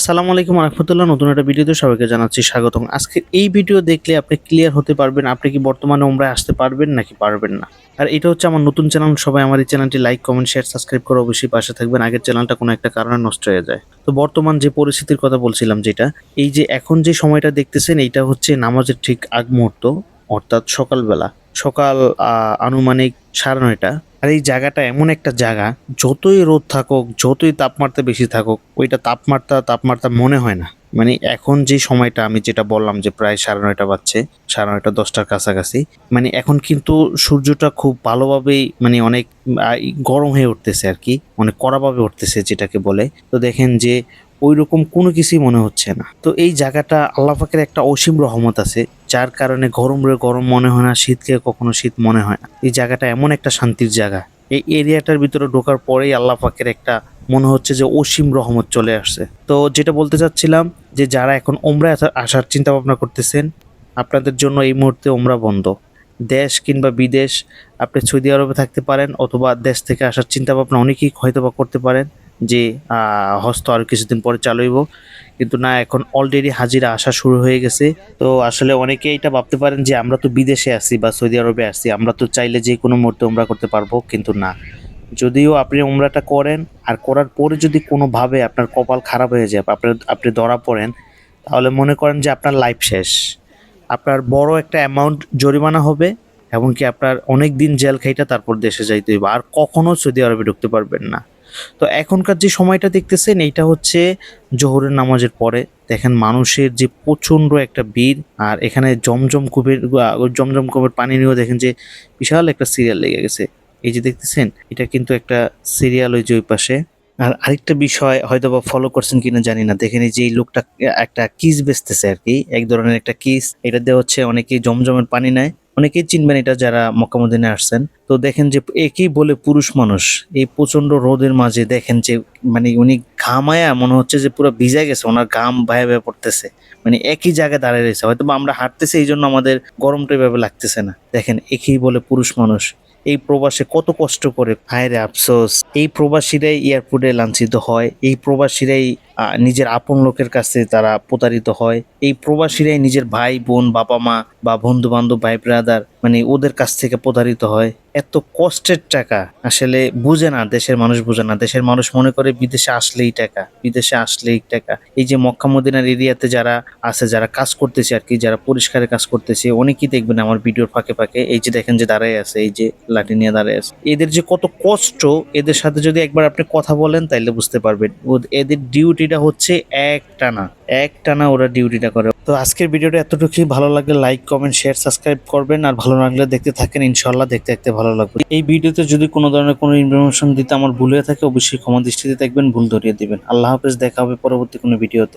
আসসালামু আলাইকুম রহমতুল্লাহ। নতুন একটা ভিডিওতে সবাইকে জানাচ্ছি স্বাগতম। আজকে এই ভিডিও দেখলে আপনি ক্লিয়ার হতে পারবেন আপনি কি বর্তমানে ওমরায় আসতে পারবেন নাকি পারবেন না। আর এটা হচ্ছে আমার নতুন চ্যানেল সবাই আমার এই চ্যানেলটি লাইক কমেন্ট শেয়ার সাবস্ক্রাইব করে অবশ্যই পাশে থাকবেন। আগের চ্যানেলটা কোনো একটা কারণে নষ্ট হয়ে যায়। তো বর্তমান যে পরিস্থিতির কথা বলছিলাম যেটা, এই যে এখন যে সময়টা দেখতেছেন, এইটা হচ্ছে নামাজের ঠিক আগ মুহূর্ত, অর্থাৎ সকালবেলা। সকাল আনুমানিক সাড়ে নয়টা আর এই জায়গাটা এমন একটা জায়গা, যতই রোদ থাকুক, যতই তাপমাত্রা বেশি থাকুক, ওইটা তাপমাত্রা তাপমাত্রা মনে হয় না। মানে এখন যে সময়টা আমি যেটা বললাম যে প্রায় সাড়ে নয়টা বাজছে, সাড়ে নয়টা দশটার কাছাকাছি মানে এখন কিন্তু সূর্যটা খুব ভালোভাবেই মানে অনেক গরম হয়ে উঠতেছে আর কি, অনেক কড়াভাবে উঠতেছে যেটাকে বলে। তো দেখেন যে ওই রকম কোনো কিছুই মনে হচ্ছে না। তো এই জায়গাটা আল্লাহ পাকের একটা অসীম রহমত আছে, যার কারণে গরম রে গরম মনে হয় না, শীতকে কখনো শীত মনে হয় না। এই জায়গাটা এমন একটা শান্তির জায়গা। এই এরিয়াটার ভিতরে ঢোকার পরেই আল্লাহ পাকের একটা মনে হচ্ছে যে অসীম রহমত চলে আসছে। তো যেটা বলতে চাচ্ছিলাম যে যারা এখন ওমরা আসার চিন্তা ভাবনা করতেছেন, আপনাদের জন্য এই মুহূর্তে ওমরা বন্ধ। দেশ কিংবা বিদেশ, আপনি সৌদি আরবে থাকতে পারেন অথবা দেশ থেকে আসার চিন্তা ভাবনা অনেকেই হয়তো বা করতে পারেন যে হস্ত আর কিছুদিন পরে চালুইব কিন্তু না, এখন অলরেডি হাজিরা আসা শুরু হয়ে গেছে। তো আসলে অনেকে এটা ভাবতে পারেন যে আমরা তো বিদেশে আছি বা সৌদি আরবে আছি, আমরা তো চাইলে যে কোনো মুহূর্তে উমরা করতে পারব, কিন্তু না। যদিও আপনি উমরাটা করেন আর করার পরে যদি কোনোভাবে আপনার কপাল খারাপ হয়ে যায় আপনার আপনি ধরা পড়েন, তাহলে মনে করেন যে আপনার লাইফ শেষ। আপনার বড় একটা অ্যামাউন্ট জরিমানা হবে, এমনকি আপনার অনেক দিন জেল খাইটা তারপর দেশে যাইতে হইবে। আর কখনো সৌদি আরবে ঢুকতে পারবেন না। তো এখনকার যে সময়টা দেখতেছেন, এইটা হচ্ছে জোহরের নামাজের পরে। দেখেন মানুষের যে প্রচণ্ড একটা ভিড়, আর এখানে জমজম কূপের জমজম কূপের পানি নিয়েও দেখেন যে বিশাল একটা সিরিয়াল লেগে গেছে। এই যে দেখতেছেন, এটা কিন্তু একটা সিরিয়াল ওই যে ওই পাশে। আর আরেকটা বিষয় হয়তো বা ফলো করছেন কিনা জানি না। দেখেন যে এই লোকটা, একটা কিস বেচতেছে আর কি, এক ধরনের একটা কিস এটা দিয়ে হচ্ছে অনেকেই জমজমের পানি নেয়, অনেকেই চিনবেন এটা যারা মক্কামদিনে আসছেন। তো দেখেন যে একই বলে পুরুষ মানুষ, এই প্রচণ্ড রোদের মাঝে দেখেন যে মানে উনি ঘামায়া মনে হচ্ছে যে পুরো ভিজে গেছে, ওনার ঘাম ভাইয়া ভাইয়া পড়তেছে। মানে একই জায়গায় দাঁড়িয়ে রয়েছে। হয়তো আমরা হাঁটতেছি এই জন্য আমাদের গরমটা এভাবে লাগতেছে না। দেখেন, একই বলে পুরুষ মানুষ। এই প্রবাসে কত কষ্ট করে। ভাইরে আফসোস। এই প্রবাসীরাই এয়ারপোর্টে লাঞ্ছিত হয়। এই প্রবাসীরাই নিজের আপন লোকের কাছে তারা প্রতারিত হয়। এই প্রবাসীরাই নিজের ভাই, বোন, বাবা মা বা বন্ধু বান্ধব ভাই ব্রাদার মানে ওদের কাছ থেকে প্রতারিত হয়। এত কষ্টের টাকা। আসলে বুঝে না, দেশের মানুষ বুঝে না। দেশের মানুষ মনে করে বিদেশে আসলেই টাকা, বিদেশে আসলেই টাকা। এই যে মক্কা, মদিনার এরিয়াতে যারা আছে, যারা কাজ করতেছে আর কি, যারা পরিষ্কারের কাজ করতেছে, অনেকেই দেখবেন আমার ভিডিওর ফাঁকে ফাঁকে, এই যে দেখেন যে দাঁড়ায় আছে, এই যে লাঠি নিয়ে দাঁড়ায় আছে। এদের যে কত কষ্ট, এদের সাথে যদি একবার আপনি কথা বলেন, তাইলে বুঝতে পারবেন। এদের ডিউটিটা হচ্ছে এক টানা এক টানা ওরা ডিউটিটা করে। তো আজকের ভিডিওটা এতটুকুই, ভালো লাগলে লাইক কমেন্ট শেয়ার সাবস্ক্রাইব করবেন, আর ভালো লাগলে দেখতে থাকেন ইনশাল্লাহ দেখতে দেখতে ভালো লাগবে। এই ভিডিওতে যদি কোনো ধরনের কোনো ইনফরমেশন দিতে আমার ভুল হয়ে থাকে, অবশ্যই ক্ষমা দৃষ্টিতে দেখবেন, ভুল ধরিয়ে দেবেন। আল্লাহ হাফেজ, দেখা হবে পরবর্তী কোনো ভিডিওতে।